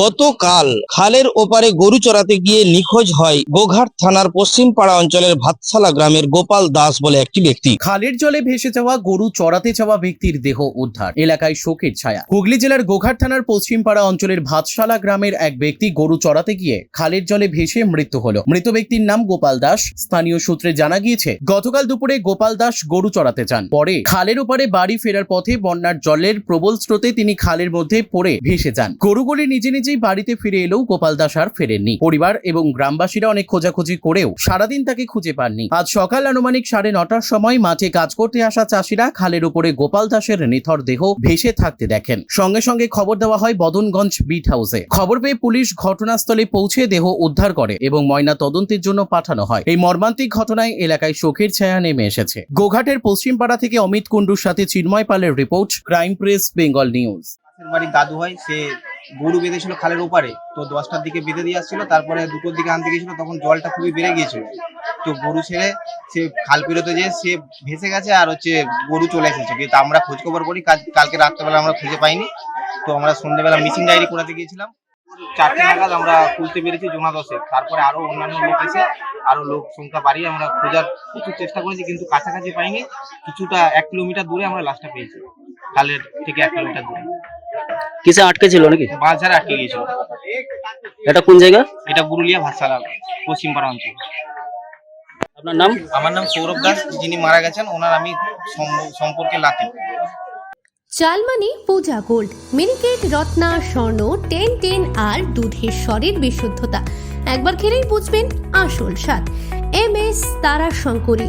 গতকাল খালের ওপারে গরু চড়াতে গিয়ে নিখোঁজ হয় গোঘাট থানার পশ্চিম পাড়া অঞ্চলের ভাতশালা গ্রামের গোপাল দাস বলে একটি ব্যক্তি। খালের জলে ভেসে যাওয়া গরু চড়াতে যাওয়া ব্যক্তির দেহ উদ্ধার, এলাকায় শোকের ছায়া। হুগলি জেলার গোঘাট থানার পশ্চিমপাড়া অঞ্চলের ভাতশালা গ্রামের এক ব্যক্তি গরু চড়াতে গিয়ে খালের জলে ভেসে মৃত্যু হলো। মৃত ব্যক্তির নাম গোপাল দাস, স্থানীয় সূত্রে জানা গিয়েছে, গতকাল দুপুরে গোপাল দাস গরু চড়াতে যান। পরে খালের ওপারে বাড়ি ফেরার পথে বন্যার জলের প্রবল স্রোতে তিনি খালের মধ্যে পড়ে ভেসে যান। গরুগুলি নিজে নিজেই বাড়িতে ফিরে এলেও গোপাল দাস আর ফেরেননি। পরিবার এবং গ্রামবাসীরা অনেক খোঁজাখুঁজি করেও সারাদিন তাকে খুঁজে পাননি। আজ সকাল আনুমানিক সাড়ে নটার সময় মাঠে কাজ করতে আসা চাষিরা খালের উপরে গোপাল দাসের নিথর দেহ ভেসে থাকতে দেখেন। সঙ্গে সঙ্গে খবর দেওয়া হয় বদনগঞ্জ বিট হাউসে। খবর পেয়ে পুলিশ ঘটনাস্থলে পৌঁছে দেহ উদ্ধার করে এবং ময়না তদন্তের জন্য পাঠানো হয়। এই মর্মান্তিক ঘটনায় এলাকায় শোকের ছায়া নেমে এসেছে। গোঘাটের পশ্চিমপাড়া থেকে অমিত কুণ্ডুর সাথে চিন্ময় পালের report, crime press, Bengal news. বাড়ির দাদু হয় সে গরু বেঁধেছিল খালের ওপারে। তো দশটার দিকে বেঁধে দিয়ে আসছিল, তারপরে দুটোর দিকে আনতে গেছিল তখন জলটা খুবই বেড়ে গিয়েছিল। তো গরু ছেড়ে সে খাল পেরোতে যেয়ে সে ভেসে গেছে আর হচ্ছে গরু চলে এসেছে। কিন্তু আমরা খোঁজ খবর করি, কাল- কালকে রাত্রেবেলা আমরা খুঁজে পাইনি। তো আমরা সন্ধ্যেবেলা মিসিং ডায়েরি করাতে গিয়েছিলাম। চারটে নাগাদ আমরা খুলতে পেরেছি জোনা দশে তারপরে আরও অন্যান্য লোক এসে, আরও লোক সংখ্যা বাড়িয়ে আমরা খোঁজার প্রচুর চেষ্টা করেছি, কিন্তু কাছাকাছি পাইনি। কিছুটা এক কিলোমিটার দূরে আমরা লাশটা পেয়েছি। খালের থেকে এক কিলোমিটার দূরে। কিসে আটকে ছিল নাকি? বাঁশ ঝাড়ে আটকে গিয়েছিল। এটা কোন জায়গা? এটা পুরুলিয়া ভাতশালা পশ্চিমপাড়া অঞ্চল আপনার নাম? আমার নাম সৌরভ দাস যিনি মারা গেছেন ওনার আমি সম্পর্কে লাতি। Chalmani Puja gold Miniket Ratna Swarna ten ten আর দুধের স্বরের বিশুদ্ধতা। একবার খেলেই বুঝবেন আসল স্বাদ। এম এস তারা শঙ্করী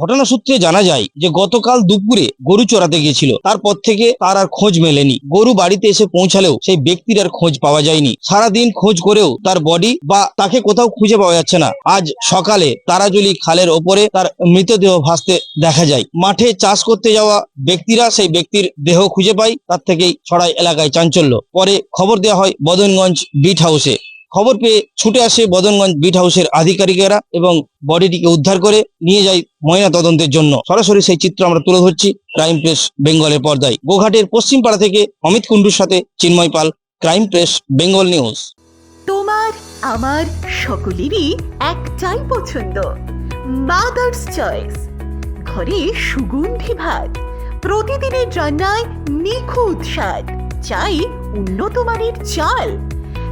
ঘটনা সূত্রে জানা যায় যে গতকাল দুপুরে গরু চড়াতে গিয়েছিল। তারপর থেকে তার আর খোঁজ মেলেনি। গরু বাড়িতে এসে পৌঁছালেও সেই ব্যক্তির আর খোঁজ পাওয়া যায়নি। সারাদিন খোঁজ করেও তার বডি বা তাকে কোথাও খুঁজে পাওয়া যাচ্ছে না। আজ সকালে তারাজুলি খালের ওপরে তার মৃতদেহ ভাসতে দেখা যায়। মাঠে চাষ করতে যাওয়া ব্যক্তিরা সেই ব্যক্তির দেহ খুঁজে পায়। তার থেকেই ছড়াই এলাকায় চাঞ্চল্য। পরে খবর দেওয়া হয় বদনগঞ্জ বিট হাউসে। খবর পেয়ে ছুটে আসে বদনগঞ্জ বিট হাউসের আধিকারিকেরা এবং বডিটিকে উদ্ধার করে নিয়ে যায় ময়না তদন্তের জন্য। সরাসরি সেই চিত্র আমরা তুলে ধরছি ক্রাইম প্রেস বেঙ্গলের পর্দায়। গোঘাটের পশ্চিম পাড়া থেকে অমিত কুণ্ডুর সাথে Chinmoy Pal crime press Bengal news তোমার, আমার সকলেরই একটাই পছন্দ মাদার্স চয়েস ঘরে সুগন্ধি ভাত, প্রতিদিনের রান্নায় নিখুঁত স্বাদ, চাই উন্নত মানের চাল।